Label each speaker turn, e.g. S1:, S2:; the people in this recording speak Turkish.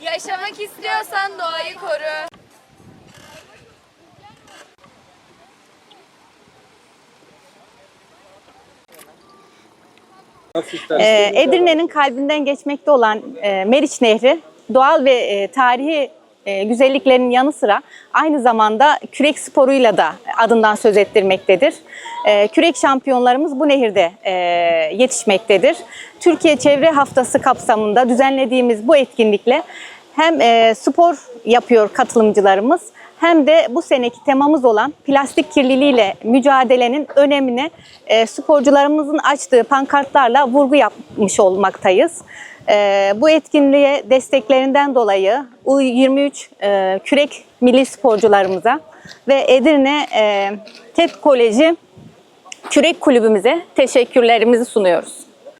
S1: Yaşamak istiyorsan doğayı koru.
S2: Ee, Edirne'nin kalbinden geçmekte olan e, Meriç Nehri doğal ve e, tarihi e, güzelliklerinin yanı sıra aynı zamanda kürek sporuyla da adından söz ettirmektedir. E, kürek şampiyonlarımız bu nehirde e, yetişmektedir. Türkiye Çevre Haftası kapsamında düzenlediğimiz bu etkinlikle hem e, spor yapıyor katılımcılarımız hem de bu seneki temamız olan plastik kirliliğiyle mücadelenin önemine e, sporcularımızın açtığı pankartlarla vurgu yapmış olmaktayız. E, bu etkinliğe desteklerinden dolayı U23 e, kürek milli sporcularımıza ve Edirne e, TED Koleji Kürek Kulübümüze teşekkürlerimizi sunuyoruz.